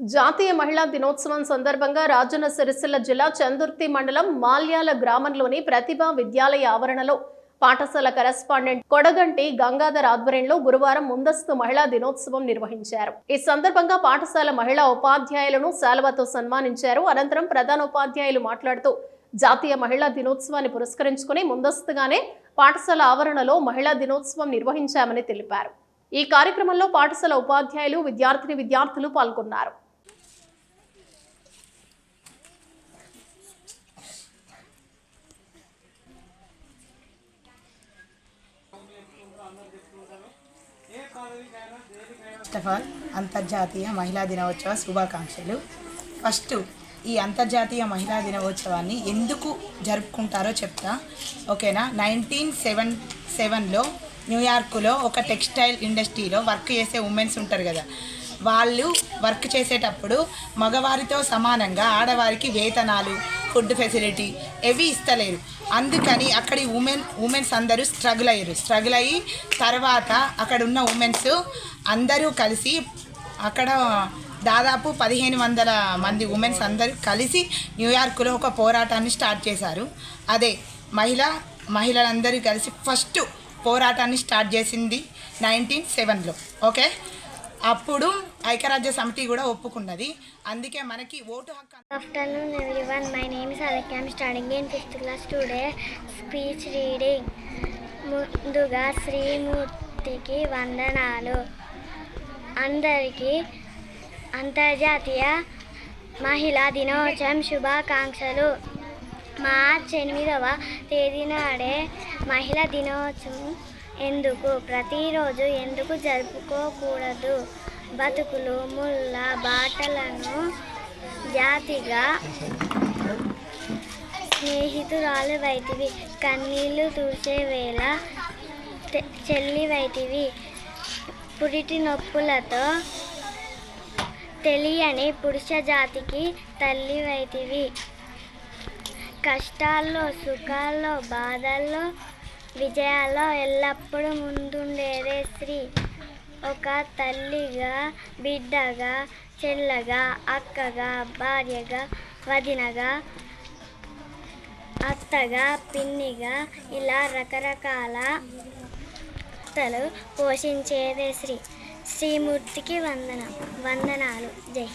జాతీయ మహిళా దినోత్సవం సందర్భంగా రాజన్న సిరిసిల్ల జిల్లా చందుర్తి మండలం మాల్యాల గ్రామంలోని ప్రతిభా విద్యాలయ ఆవరణలో పాఠశాల కరెస్పాండెంట్ కొడగంటి గంగాధర్ ఆధ్వర్యంలో గురువారం ముందస్తు మహిళా దినోత్సవం నిర్వహించారు. ఈ సందర్భంగా పాఠశాల మహిళా ఉపాధ్యాయులను శాలువతో సన్మానించారు. అనంతరం ప్రధాన ఉపాధ్యాయులు మాట్లాడుతూ జాతీయ మహిళా దినోత్సవాన్ని పురస్కరించుకుని ముందస్తుగానే పాఠశాల ఆవరణలో మహిళా దినోత్సవం నిర్వహించామని తెలిపారు. ఈ కార్యక్రమంలో పాఠశాల ఉపాధ్యాయులు విద్యార్థిని విద్యార్థులు పాల్గొన్నారు. ఫస్ట్ ఆఫ్ ఆల్ అంతర్జాతీయ మహిళా దినోత్సవ శుభాకాంక్షలు. ఫస్ట్ ఈ అంతర్జాతీయ మహిళా దినోత్సవాన్ని ఎందుకు జరుపుకుంటారో చెప్తా. ఓకేనా? నైన్టీన్ సెవెన్ సెవెన్లో న్యూయార్క్లో ఒక టెక్స్టైల్ ఇండస్ట్రీలో వర్క్ చేసే ఉమెన్స్ ఉంటారు కదా. వాళ్ళు వర్క్ చేసేటప్పుడు మగవారితో సమానంగా ఆడవారికి వేతనాలు ఫుడ్ ఫెసిలిటీ ఏవి ఇస్తలేరు. అందుకని అక్కడి ఉమెన్ ఉమెన్స్ అందరూ స్ట్రగుల్ అయ్యారు. స్ట్రగుల్ అయ్యి తర్వాత అక్కడ ఉన్న ఉమెన్స్ అందరూ కలిసి అక్కడ దాదాపు పదిహేను వందల మంది ఉమెన్స్ అందరూ కలిసి న్యూయార్క్లో ఒక పోరాటాన్ని స్టార్ట్ చేశారు. అదే మహిళ మహిళలందరూ కలిసి ఫస్ట్ పోరాటాన్ని స్టార్ట్ చేసింది నైన్టీన్ సెవెన్లో. ఓకే? అప్పుడు ఐక్యరాజ్య సమితి కూడా ఒప్పుకున్నది. అందుకే మనకి ఓటు హక్కు Afternoon, everyone. My name is Alek. I'm studying in fifth class today speech reading ముందుగా శ్రీమూర్తికి వందనాలు. అందరికీ అంతర్జాతీయ మహిళా దినోత్సవం శుభాకాంక్షలు. మార్చ్ ఎనిమిదవ తేదీ నాడే మహిళా దినోత్సవం ఎందుకు? ప్రతిరోజు ఎందుకు జరుపుకోకూడదు? బతుకులు ముళ్ళ బాటలను జాతిగా స్నేహితురాలు వైతివి కన్నీళ్ళు తుడిచే వేళ చెల్లి వైతివి పురిటి నొప్పులతో తెలియని పురుష జాతికి తల్లి వైతివి. కష్టాల్లో సుఖాల్లో బాధల్లో విజయాల్లో ఎల్లప్పుడూ ముందుండేదే స్త్రీ ఒక తల్లిగా బిడ్డగా చెల్లగా అక్కగా భార్యగా వదినగా అత్తగా పిన్నిగా ఇలా రకరకాల అత్తలు పోషించేదే శ్రీ. శ్రీమూర్తికి వందన వందనాలు. జై